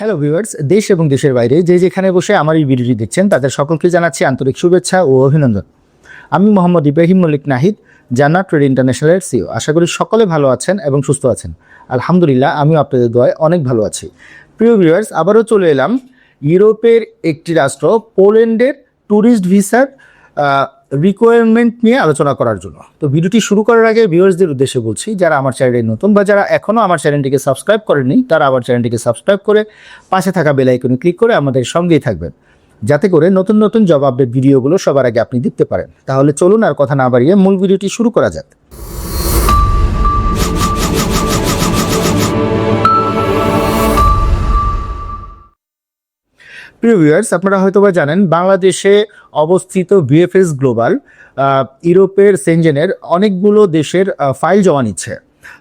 Hello viewers দেশ এবং দেশের বাইরে যে যেখানে বসে আমার এই ভিডিওটি দেখছেন, তাদের সকলকে জানাচ্ছি আন্তরিক শুভেচ্ছা ও অভিনন্দন। আমি মোহাম্মদ ইব্রাহিম মল্লিক নাহিদ, জান্নাত ট্রেড ইন্টারন্যাশনালের সিও আশা করি সকলে ভালো আছেন এবং সুস্থ আছেন। আলহামদুলিল্লাহ, আমিও আপনাদের দয় অনেক ভালো আছি। প্রিয় ভিউয়ার্স আবারও চলে এলাম ইউরোপের একটি রাষ্ট্র, পোল্যান্ডের ট্যুরিস্ট ভিসার রিকোয়ারমেন্ট নিয়ে আলোচনা করার জন্য। তো ভিডিওটি শুরু করার আগে ভিউয়ার্সদের উদ্দেশ্যে বলছি, যারা আমার চ্যানেলে নতুন বা যারা এখনও আমার চ্যানেলটিকে সাবস্ক্রাইব করেনি তারা আমার চ্যানেলটিকে সাবস্ক্রাইব করে পাশে থাকা বেলাইকনে ক্লিক করে আমাদের সঙ্গেই থাকবেন। যাতে করে নতুন নতুন জব আপডেট ভিডিওগুলো সবার আগে আপনি দেখতে পারেন। তাহলে চলুন আর কথা না বাড়িয়ে মূল ভিডিওটি শুরু করা যাক। প্রিয় ভিউয়ার্স আপনারা হয়তোবা জানেন, বাংলাদেশে অবস্থিত ভিএফএস গ্লোবাল ইউরোপের সেনজেনের অনেকগুলো দেশের ফাইল জমা নিচ্ছে।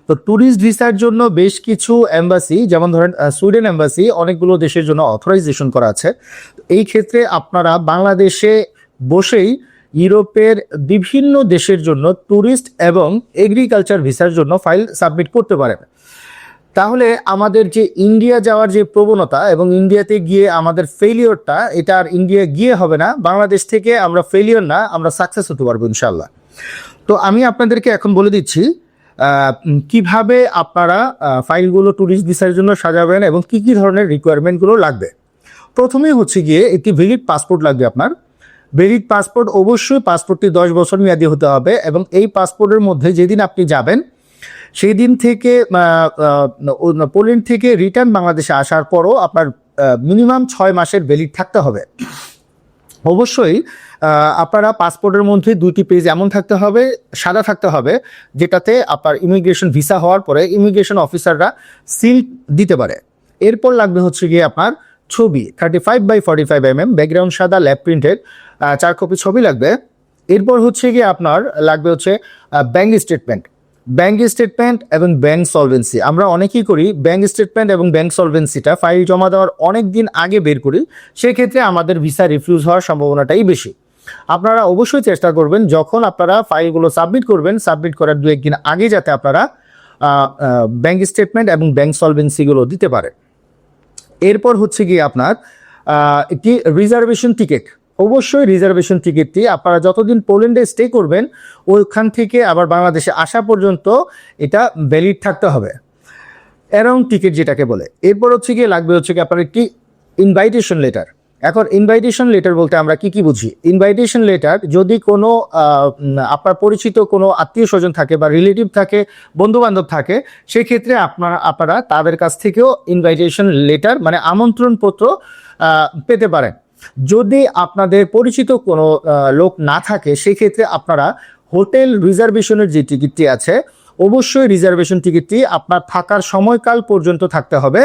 তো ট্যুরিস্ট ভিসার জন্য বেশ কিছু এম্বাসি যেমন ধরেন সুইডেন এম্বাসি অনেকগুলো দেশের জন্য অথরাইজেশন করা আছে। এই ক্ষেত্রে আপনারা বাংলাদেশে বসেই ইউরোপের বিভিন্ন দেশের জন্য ট্যুরিস্ট এবং এগ্রিকালচার ভিসার জন্য ফাইল সাবমিট করতে পারেন। তাহলে আমাদের যে ইন্ডিয়া যাওয়ার যে প্রবণতা এবং ইন্ডিয়াতে গিয়ে আমাদের ফেলিওরটা এটা আর ইন্ডিয়া গিয়ে হবে না। বাংলাদেশ থেকে আমরা ফেলিওর না, আমরা সাকসেস হতে পারব ইনশাল্লাহ তো আমি আপনাদেরকে এখন বলে দিচ্ছি কীভাবে আপনারা ফাইলগুলো ট্যুরিস্ট ভিসার জন্য সাজাবেন এবং কি কি ধরনের রিকোয়ারমেন্টগুলো লাগবে। প্রথমেই হচ্ছে গিয়ে একটি ভ্যালিড পাসপোর্ট লাগবে আপনার। ভ্যালিড পাসপোর্ট অবশ্যই পাসপোর্টটি দশ বছর মেয়াদি হতে হবে এবং এই পাসপোর্টের মধ্যে যেদিন আপনি যাবেন সেই দিন থেকে পোল্যান্ড থেকে রিটার্ন বাংলাদেশে আসার পরও আপনার মিনিমাম ছয় মাসের ভ্যালিড থাকতে হবে। অবশ্যই আপনারা পাসপোর্টের মধ্যে দুটি পেজ এমন থাকতে হবে, সাদা থাকতে হবে, যেটাতে আপনার ইমিগ্রেশন ভিসা হওয়ার পরে ইমিগ্রেশন অফিসাররা সিল দিতে পারে। এরপর লাগবে হচ্ছে গিয়ে আপনার ছবি thirty five by forty five m m background সাদা ল্যাব প্রিন্টেড চার কপি ছবি লাগবে। এরপর হচ্ছে গিয়ে আপনার লাগবে হচ্ছে ব্যাঙ্ক স্টেটমেন্ট ব্যাঙ্ক স্টেটমেন্ট এবং ব্যাঙ্ক সলভেন্সি আমরা অনেকেই করি ব্যাঙ্ক স্টেটমেন্ট এবং ব্যাঙ্ক সলভেন্সিটা ফাইল জমা দেওয়ার অনেক দিন আগে বের করি, সেক্ষেত্রে আমাদের ভিসা রিফিউজ হওয়ার সম্ভাবনাটাই বেশি। আপনারা অবশ্যই চেষ্টা করবেন, যখন আপনারা ফাইলগুলো সাবমিট করবেন সাবমিট করার দু একদিন আগে যাতে আপনারা ব্যাঙ্ক স্টেটমেন্ট এবং ব্যাঙ্ক সলভেন্সিগুলো দিতে পারেন। এরপর হচ্ছে গিয়ে আপনার একটি রিজার্ভেশন টিকিট অবশ্যই রিজার্ভেশন টিকিটটি আপনারা যতদিন পোল্যান্ডে স্টে করবেন, ওইখান থেকে আবার বাংলাদেশে আসা পর্যন্ত এটা ভ্যালিড থাকতে হবে। অ্যারাউন্ড টিকিট যেটাকে বলে। এরপর হচ্ছে গিয়ে লাগবে হচ্ছে কি আপনার একটি ইনভাইটেশন লেটার এখন ইনভাইটেশন লেটার বলতে আমরা কি কি বুঝি? ইনভাইটেশন লেটার যদি কোনো আপনার পরিচিত কোনো আত্মীয় স্বজন থাকে বা রিলেটিভ থাকে বন্ধু বান্ধব থাকে, সেক্ষেত্রে আপনারা আপনারা তাদের কাছ থেকেও ইনভাইটেশন লেটার মানে আমন্ত্রণ পত্র পেতে পারেন। যদি আপনাদের পরিচিত কোনো লোক না থাকে, সেক্ষেত্রে আপনারা হোটেল রিজার্ভেশনের যে টিকিটটি আছে, অবশ্যই রিজার্ভেশন টিকিটটি আপনার থাকার সময়কাল পর্যন্ত থাকতে হবে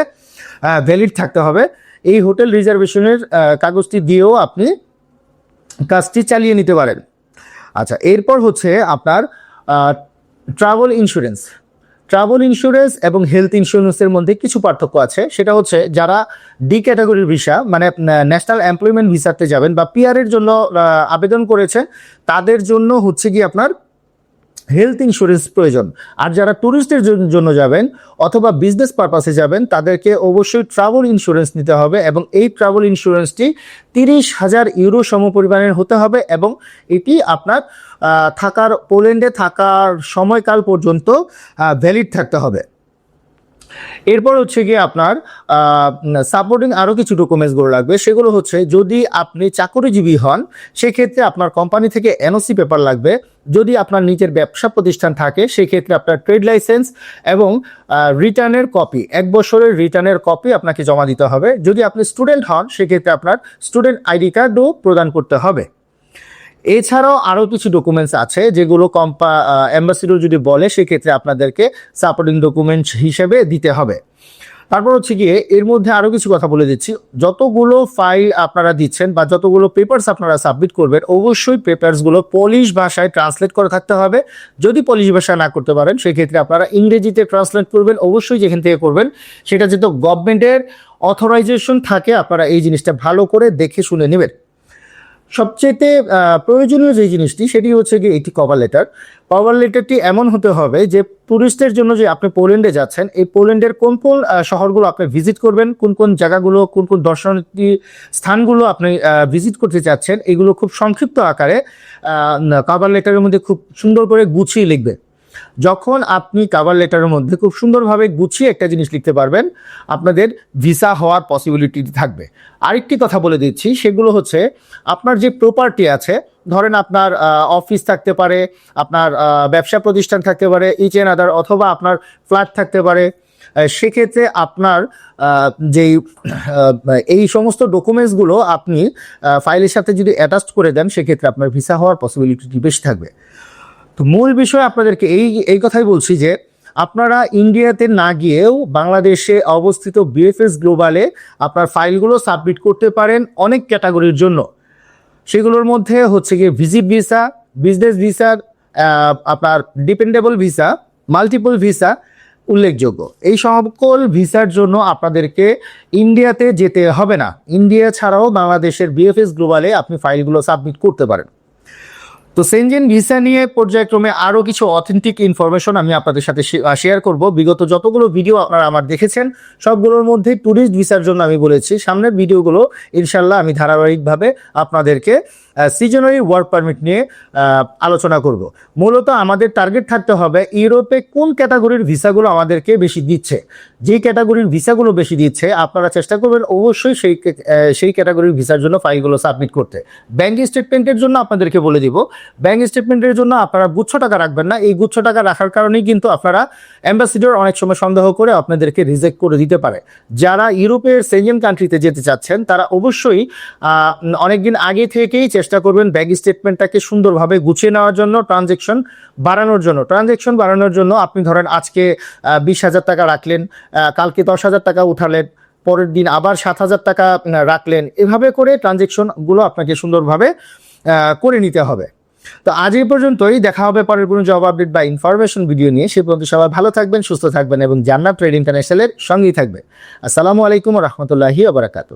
ভ্যালিড থাকতে হবে। এই হোটেল রিজার্ভেশনের কাগজটি দিয়েও আপনি কাজটি চালিয়ে নিতে পারেন। আচ্ছা এরপর হচ্ছে আপনার ট্রাভেল ইন্স্যুরেন্স ট্রাভেল ইন্স্যুরেন্স এবং হেলথ ইন্স্যুরেন্সের মধ্যে কিছু পার্থক্য আছে। সেটা হচ্ছে যারা ডি ক্যাটাগরির ভিসা মানে ন্যাশনাল এমপ্লয়মেন্ট ভিসাতে যাবেন বা পিআরের জন্য আবেদন করেছে, তাদের জন্য হচ্ছে কি আপনার হেলথ ইন্স্যুরেন্স প্রয়োজন। আর যারা ট্যুরিস্টের জন্য যাবেন অথবা বিজনেস পারপাসে যাবেন, তাদেরকে অবশ্যই ট্রাভেল ইন্স্যুরেন্স নিতে হবে এবং এই ট্রাভেল ইন্স্যুরেন্সটি তিরিশ হাজার ইউরো সমপরিমাণের হতে হবে এবং এটি আপনার থাকার পোল্যান্ডে থাকার সময়কাল পর্যন্ত ভ্যালিড থাকতে হবে। এরপর হচ্ছে গিয়ে আপনার সাপোর্টিং আরও কিছু ডকুমেন্টসগুলো লাগবে। সেগুলো হচ্ছে যদি আপনি চাকরিজীবী হন, সেক্ষেত্রে আপনার কোম্পানি থেকে এনওসি পেপার লাগবে। যদি আপনার নিজের ব্যবসা প্রতিষ্ঠান থাকে, সেক্ষেত্রে আপনার ট্রেড লাইসেন্স এবং রিটার্নের কপি এক বছরের রিটার্নের কপি আপনাকে জমা দিতে হবে। যদি আপনি স্টুডেন্ট হন, সেক্ষেত্রে আপনার স্টুডেন্ট আইডি কার্ডও প্রদান করতে হবে। এছাড়াও আরও কিছু ডকুমেন্টস আছে যেগুলো কম্পা অ্যাম্বাসিডর যদি বলে, সেক্ষেত্রে আপনাদেরকে সাপোর্টিং ডকুমেন্টস হিসেবে দিতে হবে। তারপর হচ্ছে গিয়ে, এর মধ্যে আরও কিছু কথা বলে দিচ্ছি। যতগুলো ফাইল আপনারা দিচ্ছেন বা যতগুলো পেপারস আপনারা সাবমিট করবেন, অবশ্যই পেপারসগুলো পলিশ ভাষায় ট্রান্সলেট করে থাকতে হবে। যদি পলিশ ভাষা না করতে পারেন, সেক্ষেত্রে আপনারা ইংরেজিতে ট্রান্সলেট করবেন, অবশ্যই যেখান থেকে করবেন, সেটা যেহেতু গভর্নমেন্টের অথরাইজেশন থাকে, আপনারা এই জিনিসটা ভালো করে দেখে শুনে নেবেন। সবচেয়ে প্রয়োজনীয় যে জিনিসটি, সেটি হচ্ছে গিয়ে এটি কভার লেটার কভার লেটারটি এমন হতে হবে যে টুরিস্টের জন্য যে আপনি পোল্যান্ডে যাচ্ছেন, এই পোল্যান্ডের কোন কোন শহরগুলো আপনি ভিজিট করবেন, কোন কোন জায়গাগুলো, কোন কোন দর্শনার্থী স্থানগুলো আপনি ভিজিট করতে চাচ্ছেন এগুলো খুব সংক্ষিপ্ত আকারে কভার লেটারের মধ্যে খুব সুন্দর করে গুছিয়ে লিখবেন যখন আপনি কাভার লেটারের মধ্যে খুব সুন্দরভাবে গুছিয়ে একটা জিনিস লিখতে পারবেন, আপনাদের ভিসা হওয়ার পসিবিলিটি থাকবে। আরেকটি কথা বলে দিচ্ছি, সেগুলো হচ্ছে আপনার যে প্রপার্টি আছে, ধরেন আপনার অফিস থাকতে পারে, আপনার ব্যবসা প্রতিষ্ঠান থাকতে পারে ইচ এন আদার অথবা আপনার ফ্ল্যাট থাকতে পারে সেক্ষেত্রে আপনার যেই এই সমস্ত ডকুমেন্টসগুলো আপনি ফাইলের সাথে যদি অ্যাটাচ করে দেন, সেক্ষেত্রে আপনার ভিসা হওয়ার পসিবিলিটি বেশি থাকবে। তো মূল বিষয় আপনাদেরকে এই এই কথাই বলছি যে আপনারা ইন্ডিয়াতে না গিয়েও বাংলাদেশে অবস্থিত বিএফএস গ্লোবালে আপনার ফাইলগুলো সাবমিট করতে পারেন অনেক ক্যাটাগরির জন্য। সেগুলোর মধ্যে হচ্ছে গিয়ে ভিজিট ভিসা, বিজনেস ভিসা আপনার ডিপেন্ডেবল ভিসা, মাল্টিপল ভিসা উল্লেখযোগ্য। এই সকল ভিসার জন্য আপনাদেরকে ইন্ডিয়াতে যেতে হবে না। ইন্ডিয়া ছাড়াও বাংলাদেশের বিএফএস গ্লোবালে আপনি ফাইলগুলো সাবমিট করতে পারেন। তো সেনজেন ভিসা নিয়ে পর্যায়ক্রমে আরও কিছু অথেন্টিক ইনফরমেশন আমি আপনাদের সাথে শেয়ার করব। বিগত যতগুলো ভিডিও আপনারা আমার দেখেছেন, সবগুলোর মধ্যে ট্যুরিস্ট ভিসার জন্য আমি বলেছি। সামনের ভিডিওগুলো ইনশাল্লাহ, আমি ধারাবাহিকভাবে আপনাদেরকে সিজনারি ওয়ার্ক পারমিট নিয়ে আলোচনা করব। মূলত আমাদের টার্গেট থাকতে হবে ইউরোপে কোন ক্যাটাগরির ভিসাগুলো আমাদেরকে বেশি দিচ্ছে। যে ক্যাটাগরির ভিসাগুলো বেশি দিচ্ছে, আপনারা চেষ্টা করবেন অবশ্যই সেই সেই ক্যাটাগরির ভিসার জন্য ফাইলগুলো সাবমিট করতে। ব্যাংক স্টেটমেন্টের জন্য আপনাদেরকে বলে দিব। ব্যাংক স্টেটমেন্টের জন্য আপনারা গুচ্ছ টাকা রাখবেন না। এই গুচ্ছ টাকা রাখার কারণেই কিন্তু আপনারা অ্যাম্বাসিডর অনেক সময় সন্দেহ করে আপনাদেরকে রিজেক্ট করে দিতে পারে। যারা ইউরোপের সেঞ্জেন কান্ট্রিতে যেতে চাচ্ছেন, তারা অবশ্যই অনেকদিন আগে থেকেই চেষ্টা করবেন ব্যাংক স্টেটমেন্টটাকে সুন্দরভাবে গুছিয়ে নেওয়ার জন্য ট্রানজেকশন বাড়ানোর জন্য। ট্রানজেকশন বাড়ানোর জন্য আপনি ধরেন আজকে বিশ হাজার টাকা রাখলেন কালকে দশ হাজার টাকা উঠালেন, পরের দিন আবার সাত হাজার টাকা রাখলেন। এভাবে করে ট্রানজেকশনগুলো আপনাকে সুন্দরভাবে করে নিতে হবে। তো আজ এই পর্যন্তই। দেখা হবে পরের কোনো জব আপডেট বা ইনফরমেশন ভিডিও নিয়ে। সে পর্যন্ত সবাই ভালো থাকবেন, সুস্থ থাকবেন এবং জান্নাত ট্রেড ইন্টারন্যাশনালের সঙ্গেই থাকবে। আসসালামু আলাইকুম রহমতুল্লাহি আবরাকাতু